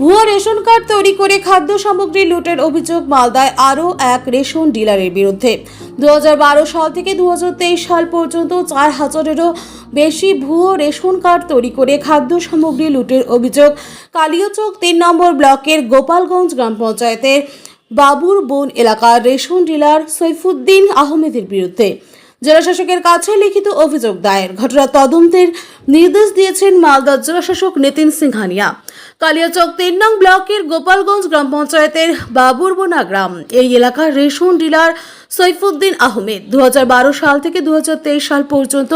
ভুয়া ration card তৈরি করে খাদ্য সামগ্রী লুটের অভিযোগ মালদায় আরও এক রেশন ডিলারের বিরুদ্ধে। দু হাজার বারো সাল থেকে দু হাজার তেইশ সাল পর্যন্ত চার হাজারেরও বেশি ভুয়ো রেশন কার্ড তৈরি করে খাদ্য সামগ্রী লুটের অভিযোগ। কালিয়াচক তিন নম্বর ব্লকের গোপালগঞ্জ গ্রাম পঞ্চায়েতের বাবুর বন এলাকার রেশন ডিলার সৈফুদ্দিন আহমেদের বিরুদ্ধে। জেলাশাসকের কাছে লিখিত অভিযোগ দায়ের। ঘটনা তদন্তের নির্দেশ দিয়েছেন মালদার জেলাশাসক নিতিন সিংহানিয়া। কালিয়াচক তিন নং ব্লকের গোপালগঞ্জ গ্রাম পঞ্চায়েতের বাবুরবোনা গ্রাম। এই এলাকার রেশন ডিলার সৈফুদ্দিন আহমেদ দু হাজার বারো সাল থেকে দু হাজার তেইশ সাল পর্যন্ত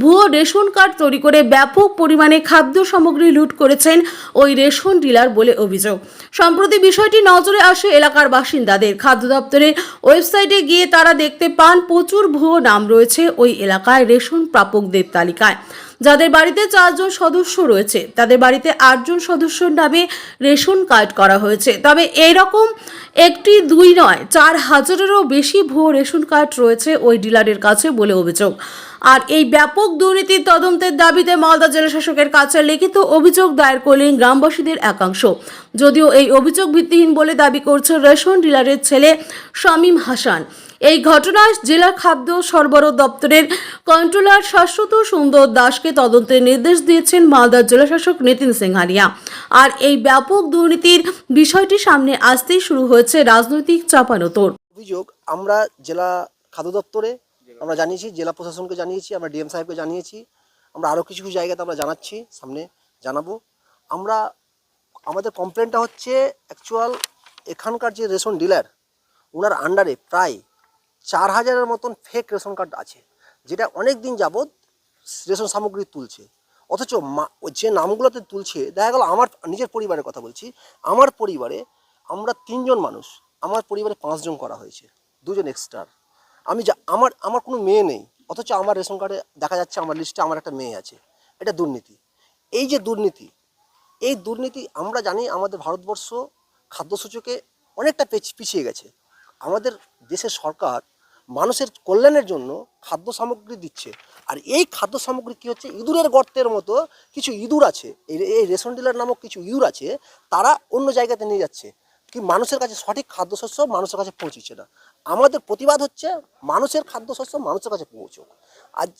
ভুয়ো রেশন কার্ড তৈরি করে ব্যাপক পরিমাণে খাদ্য সামগ্রী লুট করেছেন ওই রেশন ডিলার বলে অভিযোগ। সম্প্রতি বিষয়টি নজরে আসে এলাকার বাসিন্দাদের। খাদ্য দপ্তরের ওয়েবসাইটে গিয়ে তারা দেখতে পান প্রচুর ভুয়ো নাম রয়েছে ওই এলাকায় রেশন প্রাপকদের তালিকায়। যাদের বাড়িতে চারজন সদস্য রয়েছে, তাদের বাড়িতে আটজন সদস্যর নামে রেশন কার্ড করা হয়েছে। তবে এরকম একটি দুই নয়, চার হাজারেরও বেশি ভুয়ো রেশন কার্ড রয়েছে ওই ডিলারের কাছে বলে অভিযোগ। আর এই ব্যাপক দুর্নীতির তদন্তের দাবিতে মালদা জেলা শাসকের কাছে লিখিত অভিযোগ দায়ের করলেন গ্রামবাসীদের একাংশ। যদিও এই অভিযোগ ভিত্তিহীন বলে দাবি করছে রেশন ডিলারের ছেলে শামীম হাসান। এই ঘটনায় জেলা খাদ্য সরবরাহ দপ্তরের কন্ট্রোলার শাশ্বত সুন্দর দাসকে তদন্তের নির্দেশ দিয়েছেন মালদার জেলাশাসক নিতিন সিংহারিয়া আর এই ব্যাপক দুর্নীতির বিষয়টি সামনে আসতেই শুরু হয়েছে রাজনৈতিক চাপানোতর অভিযোগ, আমরা জেলা খাদ্য দপ্তরে আমরা জানিয়েছি, জেলা প্রশাসনকে জানিয়েছি, আমরা ডিএম সাহেবকে জানিয়েছি, আমরা আরও কিছু কিছু জায়গাতে আমরা জানাচ্ছি, সামনে জানাব। আমরা, আমাদের কমপ্লেনটা হচ্ছে অ্যাকচুয়াল এখানকার যে রেশন ডিলার ওনার আন্ডারে প্রায় চার হাজারের মতন ফেক রেশন কার্ড আছে, যেটা অনেক দিন যাবৎ রেশন সামগ্রী তুলছে। অথচ যে নামগুলোতে তুলছে, দেখা গেল আমার নিজের পরিবারের কথা বলছি, আমার পরিবারে আমরা তিনজন মানুষ, আমার পরিবারে পাঁচজন করা হয়েছে, দুজন এক্সট্রা আমি যা, আমার আমার কোনো মেয়ে নেই, অথচ আমার রেশন কার্ডে দেখা যাচ্ছে আমার লিস্টে আমার একটা মেয়ে আছে, এটা দুর্নীতি। এই যে দুর্নীতি, এই দুর্নীতি আমরা জানি আমাদের ভারতবর্ষ খাদ্যসূচকে অনেকটা পেছ- পিছিয়ে গেছে। আমাদের দেশের সরকার মানুষের কল্যাণের জন্য খাদ্য সামগ্রী দিচ্ছে। আর এই খাদ্য সামগ্রী কী হচ্ছে? ইঁদুরের গর্তের মতো কিছু ইঁদুর আছে। এই রেশন ডিলার নামক কিছু ইঁদুর আছে, তারা অন্য জায়গাতে নিয়ে যাচ্ছে। কি মানুষের কাছে সঠিক খাদ্যশস্য মানুষের কাছে পৌঁছচ্ছে না। আমাদের প্রতিবাদ হচ্ছে মানুষের খাদ্যশস্য মানুষের কাছে পৌঁছুক। আজ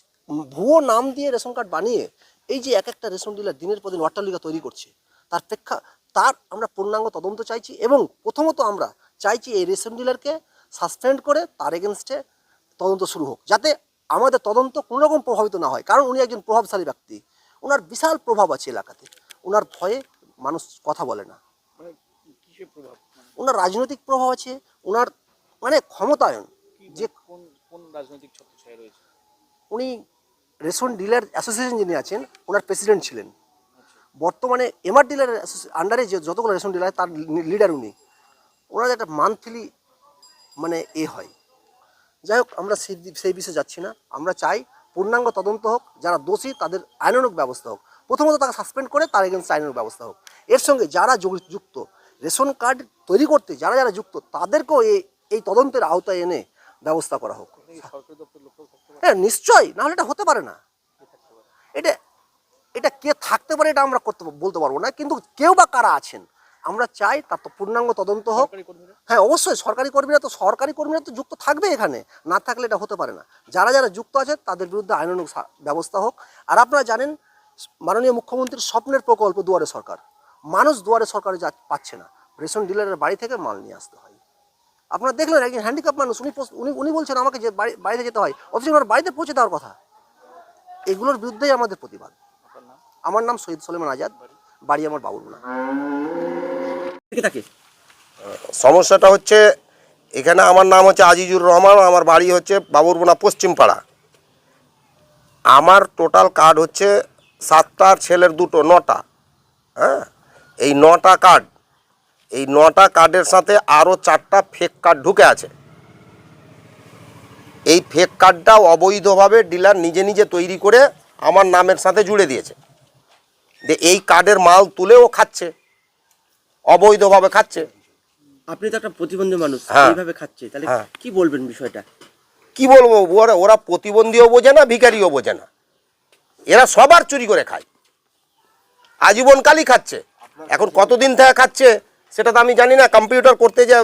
ভুয়ো নাম দিয়ে রেশন কার্ড বানিয়ে এই যে এক একটা রেশন ডিলার দিনের পর দিন অট্টালিকা তৈরি করছে, তার প্রেক্ষা, তার আমরা পূর্ণাঙ্গ তদন্ত চাইছি এবং প্রথমত আমরা চাইছি এই রেশন ডিলারকে সাসপেন্ড করে তার এগেনস্টে তদন্ত শুরু হোক। যাতে আমাদের তদন্ত কোনো রকম প্রভাবিত না হয়। কারণ উনি একজন প্রভাবশালী ব্যক্তি। ওনার বিশাল প্রভাব আছে এলাকাতে। ওনার ভয়ে মানুষ কথা বলে না। মানে প্রভাব? মানে ওনার রাজনৈতিক প্রভাব আছে। ওনার মানে ক্ষমতায়ন। যে কোন কোন রাজনৈতিক ছত্রছায়া রয়েছে? উনি রেশন ডিলার অ্যাসোসিয়েশন যিনি আছেন ওনার প্রেসিডেন্ট ছিলেন। বর্তমানে এমআর ডিলারের আন্ডারে যে যতগুলো রেশন ডিলার তার লিডার উনি। ওনার একটা মান্থলি মানে এ হয়। যাই হোক আমরা সেই সেই বিষয়ে যাচ্ছি না। আমরা চাই পূর্ণাঙ্গ তদন্ত হোক যারা দোষী তাদের আইনানুক ব্যবস্থা হোক। প্রথমত তাকে সাসপেন্ড করে তার এগেনস্ট আইনানুক ব্যবস্থা হোক। এর সঙ্গে যারা যুক্ত রেশন কার্ড তৈরি করতে যারা যারা যুক্ত তাদেরকেও এই এই তদন্তের আওতায় এনে ব্যবস্থা করা হোক। হ্যাঁ নিশ্চয়ই নাহলে এটা হতে পারে না। এটা এটা কে থাকতে পারে এটা আমরা করতে বলতে পারব না। কিন্তু কেউ বা কারা আছেন আমরা চাই তার তো পূর্ণাঙ্গ তদন্ত হোক। হ্যাঁ অবশ্যই সরকারি কর্মীরা তো সরকারি কর্মীরা তো যুক্ত থাকবে এখানে। না থাকলে এটা হতে পারে না। যারা যারা যুক্ত আছে তাদের বিরুদ্ধে আইনানুগ সা- ব্যবস্থা হোক। আর আপনারা জানেন মাননীয় মুখ্যমন্ত্রীর স্বপ্নের প্রকল্প দুয়ারে সরকার। মানুষ দুয়ারে সরকারে যা পাচ্ছে না। রেশন ডিলারের বাড়ি থেকে মাল নিয়ে আসতে হয়। আপনারা দেখলেন একজন হ্যান্ডিক্যাপ মানুষ উনি উনি উনি বলছেন আমাকে যে বাড়ি বাইরে যেতে হয়। অথচ আমার বাড়িতে পৌঁছে দেওয়ার কথা। এগুলোর বিরুদ্ধেই আমাদের প্রতিবাদ। আমার নাম সৈয়দ সলেমান আজাদ। বাড়ি আমার বাবুরগুনা থাকে। সমস্যাটা হচ্ছে, এখানে আমার নাম হচ্ছে আজিজুর রহমান, আমার বাড়ি হচ্ছে বাবুরবোনা পশ্চিমপাড়া। আমার টোটাল কার্ড হচ্ছে সাতটার ছেলের দুটো, নটা। হ্যাঁ? এই নটা কার্ড, এই নটা কার্ডের সাথে আরও চারটা ফেক কার্ড ঢুকে আছে। এই ফেক কার্ডটা অবৈধভাবে ডিলার নিজে নিজে তৈরি করে আমার নামের সাথে জুড়ে দিয়েছে। যে এই কার্ডের মাল তুলেও খাচ্ছে। অবৈধভাবে খাচ্ছে। আপনি তো একটা প্রতিবন্ধী মানুষ হ্যাঁ। এইভাবে খাচ্ছে। তাহলে হ্যাঁ। কি বলবেন বিষয়টা? কি বলব? ওরা ওরা প্রতিবন্ধীও বোঝে না ভিখারিও বোঝে না। এরা সবার চুরি করে খায়। আজীবন কালই খাচ্ছে। এখন কতদিন থেকে খাচ্ছে সেটা তো আমি জানি না। কম্পিউটার করতে যা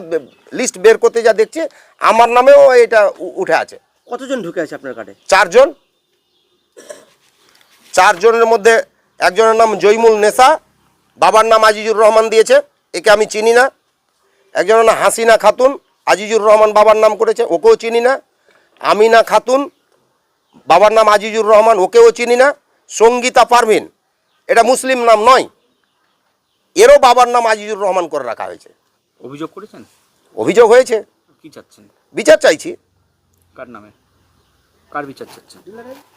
লিস্ট বের করতে যা দেখছি আমার নামেও এটা উঠে আছে। কতজন ঢুকে আছে আপনার কার্ডে? চারজন। চারজনের মধ্যে একজনের নাম জৈমুল নেসা বাবার নাম আজিজুর রহমান দিয়েছে। একে আমি চিনি না। একজনের নাম হাসিনা খাতুন আজিজুর রহমান বাবার নাম করেছে ওকেও চিনি না। আমিনা খাতুন বাবার নাম আজিজুর রহমান ওকেও চিনি না। সঙ্গীতা পারভিন এটা মুসলিম নাম নয় এরও বাবার নাম আজিজুর রহমান করে রাখা হয়েছে। অভিযোগ করেছেন? অভিযোগ হয়েছে। কি চাচ্ছেন? বিচার চাইছি। কার নামে? কার বিচার চাচ্ছেন?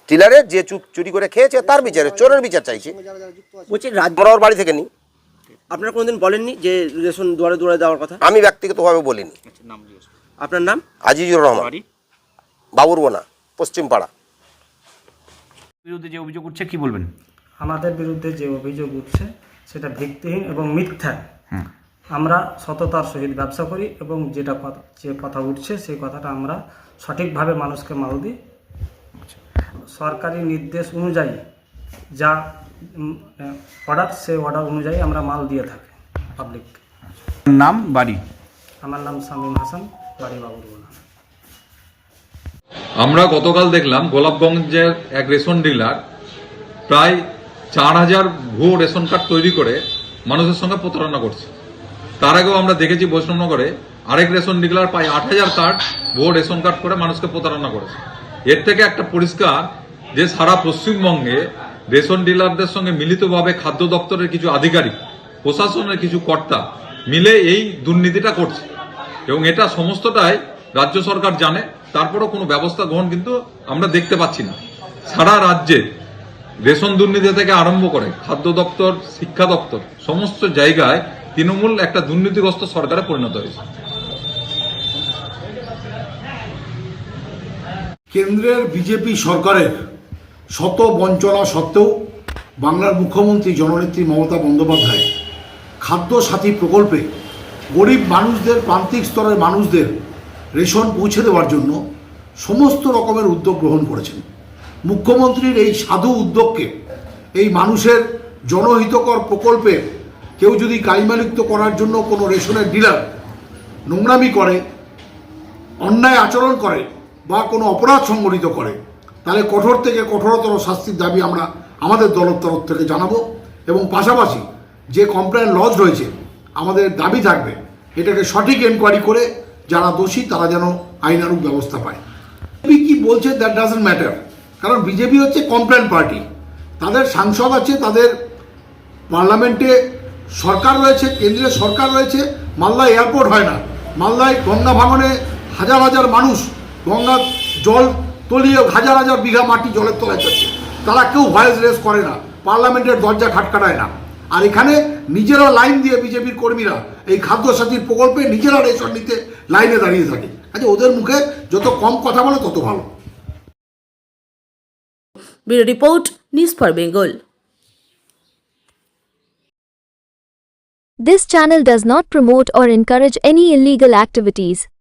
টিলারের যে চুরি করে খেয়েছে তার বিচারে চোরের বিচার চাইছি। বলছি ওর বাড়ি থেকে নিই আপনারা কোনোদিন বলেননি যে রেশন দুয়ারে দুয়ারে দেওয়ার কথা? আমি ব্যক্তিগতভাবে বলিনি। আচ্ছা। আপনার নাম? আজিজুর রহমান। বাড়ি? বাবুরবোনা পশ্চিম পাড়া বিরুদ্ধে যে অভিযোগ উঠছে কি বলবেন? আমাদের বিরুদ্ধে যে অভিযোগ উঠছে সেটা ভিত্তিহীন এবং মিথ্যা। আমরা সততার সহিত ব্যবসা করি এবং যেটা কথা যে কথা উঠছে সেই কথাটা আমরা সঠিকভাবে মানুষকে মাল দিই। সরকারি নির্দেশ অনুযায়ী যা অর্ডার সেই অর্ডার অনুযায়ী আমরা মাল দিয়ে থাকি পাবলিক নাম বাড়ি? আমার নাম শামীম হাসান বাড়ি বাবুরগোলা আমরা গতকাল দেখলাম গোলাপগঞ্জের এক রেশন ডিলার প্রায় চার হাজার ভুয়ো রেশন কার্ড তৈরি করে মানুষের সঙ্গে প্রতারণা করছে। তার আগেও আমরা দেখেছি বৈষ্ণবনগরে আরেক রেশন ডিলার প্রায় আট হাজার কার্ড ভুয়ো রেশন কার্ড করে মানুষকে প্রতারণা করেছে। এর থেকে একটা পরিষ্কার যে সারা পশ্চিমবঙ্গে রেশন ডিলারদের সঙ্গে মিলিতভাবে খাদ্য দপ্তরের কিছু আধিকারিক, প্রশাসনের কিছু কর্তা মিলে এই দুর্নীতিটা করছে। এবং এটা সমস্তটাই রাজ্য সরকার জানে, তারপরেও কোনো ব্যবস্থা গ্রহণ কিন্তু আমরা দেখতে পাচ্ছি না। সারা রাজ্যে রেশন দুর্নীতি থেকে আরম্ভ করে খাদ্য দপ্তর, শিক্ষা দপ্তর, সমস্ত জায়গায় তৃণমূল একটা দুর্নীতিগ্রস্ত সরকারে পরিণত হয়েছে। কেন্দ্রের বিজেপি সরকারের শত বঞ্চনা সত্ত্বেও বাংলার মুখ্যমন্ত্রী জননেত্রী মমতা বন্দ্যোপাধ্যায় খাদ্য সাথী প্রকল্পে গরিব মানুষদের, প্রান্তিক স্তরের মানুষদের রেশন পৌঁছে দেওয়ার জন্য সমস্ত রকমের উদ্যোগ গ্রহণ করেছেন। মুখ্যমন্ত্রীর এই সাধু উদ্যোগকে, এই মানুষের জনহিতকর প্রকল্পে কেউ যদি কালিমালিপ্ত করার জন্য কোনো রেশনের ডিলার নোংরামি করে, অন্যায় আচরণ করে বা কোনো অপরাধ সংগঠিত করে তাহলে কঠোর থেকে কঠোরতর শাস্তির দাবি আমরা আমাদের দলের তরফ থেকে জানাব এবং পাশাপাশি যে কমপ্লেন লজ রয়েছে আমাদের দাবি থাকবে, এটাকে সঠিক এনকোয়ারি করে যারা দোষী তারা যেন আইনানুগ ব্যবস্থা পায়। বিজেপি কি বলছে দ্যাট ডাজেন্ট ম্যাটার কারণ বিজেপি হচ্ছে কমপ্লেন পার্টি তাদের সাংসদ আছে, তাদের পার্লামেন্টে সরকার রয়েছে, কেন্দ্রীয় সরকার রয়েছে মালদা এয়ারপোর্ট হয় না। মালদায় গঙ্গা ভাঙনে হাজার হাজার মানুষ, গঙ্গা জল তলিয়ে হাজার হাজার বিঘা মাটি জলের তলায় যাচ্ছে তারা কেউ ভয়েস রেস করে না পার্লামেন্টের দরজা খাটখাটায় না। আর এখানে নিজেরা লাইন দিয়ে বিজেপির কর্মীরা এই খাদ্য সাথীর প্রকল্পে নিজেরা রেশন নিতে লাইনে দাঁড়িয়ে থাকে। আচ্ছা ওদের মুখে যত কম কথা বলে তত ভালো। Bureau report news for Bengal. This channel does not promote or encourage any illegal activities.